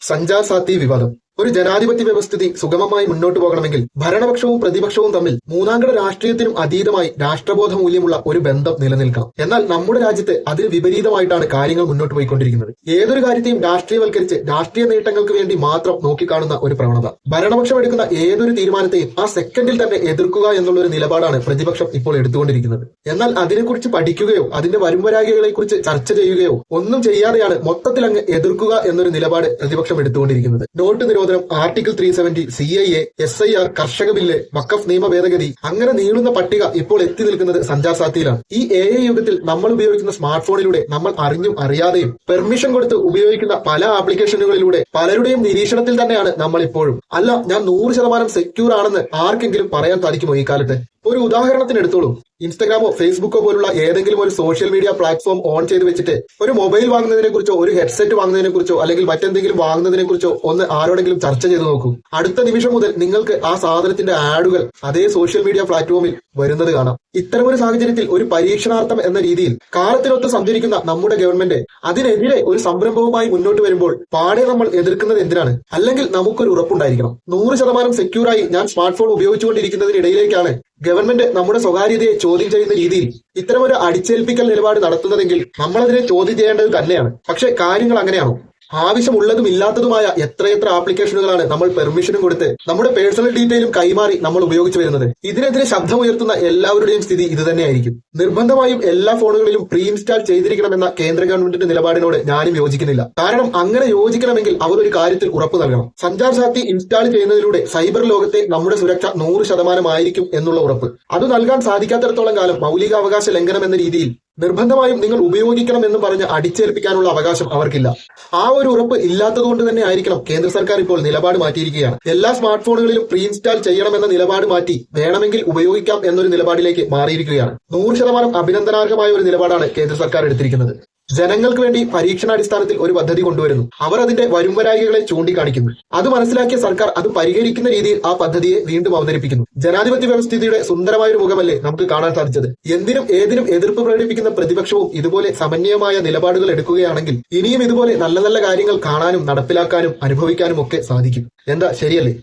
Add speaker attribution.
Speaker 1: സഞ്ചാർ സാത്തി വിവാദം. ഒരു ജനാധിപത്യ വ്യവസ്ഥിതി സുഗമമായി മുന്നോട്ട് പോകണമെങ്കിൽ ഭരണപക്ഷവും പ്രതിപക്ഷവും തമ്മിൽ മൂന്നാംകട രാഷ്ട്രീയത്തിനും അതീതമായി രാഷ്ട്രബോധ മൂല്യമുള്ള ഒരു ബന്ധം നിലനിൽക്കണം. എന്നാൽ നമ്മുടെ രാജ്യത്ത് അതിന് വിപരീതമായിട്ടാണ് കാര്യങ്ങൾ മുന്നോട്ട് പോയിക്കൊണ്ടിരിക്കുന്നത്. ഏതൊരു കാര്യത്തെയും രാഷ്ട്രീയവൽക്കരിച്ച് രാഷ്ട്രീയ നേട്ടങ്ങൾക്ക് വേണ്ടി മാത്രം നോക്കിക്കാണുന്ന ഒരു പ്രവണത. ഭരണപക്ഷം എടുക്കുന്ന ഏതൊരു തീരുമാനത്തെയും ആ സെക്കൻഡിൽ തന്നെ എതിർക്കുക എന്നുള്ള ഒരു നിലപാടാണ് പ്രതിപക്ഷം ഇപ്പോൾ എടുത്തുകൊണ്ടിരിക്കുന്നത്. എന്നാൽ അതിനെക്കുറിച്ച് പഠിക്കുകയോ അതിന്റെ വരുംവരായികളെ കുറിച്ച് ചർച്ച ചെയ്യുകയോ ഒന്നും ചെയ്യാതെയാണ് മൊത്തത്തിൽ അങ്ങ് എതിർക്കുക എന്നൊരു നിലപാട് പ്രതിപക്ഷം എടുത്തുകൊണ്ടിരിക്കുന്നത്. നോട്ട് നിരോധനം article three seventy C I A S I R കർഷക ബില്ല് വക്കഫ് നിയമ ഭേദഗതി അങ്ങനെ നീളുന്ന പട്ടിക ഇപ്പോൾ എത്തി നിൽക്കുന്നത് സഞ്ചാർ സാത്തിയിലാണ്. ഈ എ ഐ യുഗത്തിൽ നമ്മൾ ഉപയോഗിക്കുന്ന സ്മാർട്ട് ഫോണിലൂടെ നമ്മൾ അറിഞ്ഞും അറിയാതെയും പെർമിഷൻ കൊടുത്ത് ഉപയോഗിക്കുന്ന പല ആപ്ലിക്കേഷനുകളിലൂടെ പലരുടെയും നിരീക്ഷണത്തിൽ തന്നെയാണ് നമ്മൾ ഇപ്പോഴും അല്ല ഞാൻ നൂറ് ശതമാനം സെക്യൂർ ആണെന്ന് ആർക്കെങ്കിലും പറയാൻ സാധിക്കുമോ ഈ കാലത്ത്? ഒരു ഉദാഹരണത്തിന് എടുത്തോളൂ. ഇൻസ്റ്റഗ്രാമോ ഫേസ്ബുക്കോ പോലുള്ള ഏതെങ്കിലും ഒരു സോഷ്യൽ മീഡിയ പ്ലാറ്റ്ഫോം ഓൺ ചെയ്ത് വെച്ചിട്ട് ഒരു മൊബൈൽ വാങ്ങുന്നതിനെ കുറിച്ചോ ഒരു ഹെഡ്സെറ്റ് വാങ്ങുന്നതിനെ കുറിച്ചോ അല്ലെങ്കിൽ മറ്റെന്തെങ്കിലും വാങ്ങുന്നതിനെ കുറിച്ചോ ഒന്ന് ആരോടെങ്കിലും ചർച്ച ചെയ്ത് നോക്കൂ. അടുത്ത നിമിഷം മുതൽ നിങ്ങൾക്ക് ആ സാധനത്തിന്റെ ആഡുകൾ അതേ സോഷ്യൽ മീഡിയ പ്ലാറ്റ്ഫോമിൽ വരുന്നത് കാണാം. ഇത്തരമൊരു സാഹചര്യത്തിൽ ഒരു പരീക്ഷണാർത്ഥം എന്ന രീതിയിൽ കാലത്തിനൊത്ത് സഞ്ചരിക്കുന്ന നമ്മുടെ ഗവൺമെന്റ് അതിനെതിരെ ഒരു സംരംഭവുമായി മുന്നോട്ട് വരുമ്പോൾ പാടെ നമ്മൾ എതിർക്കുന്നത് എന്തിനാണ്? അല്ലെങ്കിൽ നമുക്കൊരു ഉറപ്പുണ്ടായിരിക്കണം. നൂറ് ശതമാനം സെക്യൂറായി ഞാൻ സ്മാർട്ട് ഫോൺ ഉപയോഗിച്ചുകൊണ്ടിരിക്കുന്നതിനിടയിലേക്കാണ് ഗവൺമെന്റ് നമ്മുടെ സ്വകാര്യതയെ ചോദ്യം ചെയ്യുന്ന രീതിയിൽ ഇത്തരമൊരു അടിച്ചേൽപ്പിക്കൽ നിലപാട് നടത്തുന്നതെങ്കിൽ നമ്മളതിനെ ചോദ്യം ചെയ്യേണ്ടത് തന്നെയാണ്. പക്ഷെ കാര്യങ്ങൾ അങ്ങനെയാണോ ആവശ്യമുള്ളതും ഇല്ലാത്തതുമായ എത്രയെത്ര ആപ്ലിക്കേഷനുകളാണ് നമ്മൾ പെർമിഷനും കൊടുത്ത് നമ്മുടെ പേഴ്സണൽ ഡീറ്റെയിലും കൈമാറി നമ്മൾ ഉപയോഗിച്ചു വരുന്നത്. ഇതിനെതിരെ ശബ്ദമുയർത്തുന്ന എല്ലാവരുടെയും സ്ഥിതി ഇത് തന്നെയായിരിക്കും. നിർബന്ധമായും എല്ലാ ഫോണുകളിലും പ്രീ ഇൻസ്റ്റാൾ ചെയ്തിരിക്കണമെന്ന കേന്ദ്ര ഗവൺമെന്റിന്റെ നിലപാടിനോട് ഞാനും യോജിക്കുന്നില്ല. കാരണം അങ്ങനെ യോജിക്കണമെങ്കിൽ അവർ ഒരു കാര്യത്തിൽ ഉറപ്പ് നൽകണം. സഞ്ചാർ സാത്തി ഇൻസ്റ്റാൾ ചെയ്യുന്നതിലൂടെ സൈബർ ലോകത്തെ നമ്മുടെ സുരക്ഷ നൂറ് ശതമാനമായിരിക്കും എന്നുള്ള ഉറപ്പ്. അത് നൽകാൻ സാധിക്കാത്തിടത്തോളം കാലം മൗലികാവകാശ ലംഘനം എന്ന രീതിയിൽ നിർബന്ധമായും നിങ്ങൾ ഉപയോഗിക്കണം എന്ന് പറഞ്ഞ് അടിച്ചേൽപ്പിക്കാനുള്ള അവകാശം അവർക്കില്ല. ആ ഒരു ഉറപ്പ് ഇല്ലാത്തതുകൊണ്ട് തന്നെ ആയിരിക്കണം കേന്ദ്ര സർക്കാർ ഇപ്പോൾ നിലപാട് മാറ്റിയിരിക്കുകയാണ്. എല്ലാ സ്മാർട്ട് ഫോണുകളിലും പ്രീ ഇൻസ്റ്റാൾ ചെയ്യണമെന്ന നിലപാട് മാറ്റി വേണമെങ്കിൽ ഉപയോഗിക്കാം എന്നൊരു നിലപാടിലേക്ക് മാറിയിരിക്കുകയാണ്. നൂറ് ശതമാനം അഭിനന്ദനാർഹമായ ഒരു നിലപാടാണ് കേന്ദ്ര സർക്കാർ എടുത്തിരിക്കുന്നത്. ജനങ്ങൾക്ക് വേണ്ടി പരീക്ഷണാടിസ്ഥാനത്തിൽ ഒരു പദ്ധതി കൊണ്ടുവരുന്നു. അവർ അതിന്റെ വരുംവരായികളെ ചൂണ്ടിക്കാണിക്കുന്നു. അത് മനസ്സിലാക്കിയ സർക്കാർ അത് പരിഹരിക്കുന്ന രീതിയിൽ ആ പദ്ധതിയെ വീണ്ടും അവതരിപ്പിക്കുന്നു. ജനാധിപത്യ വ്യവസ്ഥിതിയുടെ സുന്ദരമായ ഒരു മുഖമല്ലേ നമുക്ക് കാണാൻ സാധിച്ചത്? എന്തിനും ഏതിനും എതിർപ്പ് പ്രകടിപ്പിക്കുന്ന പ്രതിപക്ഷവും ഇതുപോലെ സമന്വയമായ നിലപാടുകൾ എടുക്കുകയാണെങ്കിൽ ഇനിയും ഇതുപോലെ നല്ല നല്ല കാര്യങ്ങൾ കാണാനും നടപ്പിലാക്കാനും അനുഭവിക്കാനും ഒക്കെ സാധിക്കും. എന്താ ശരിയല്ലേ?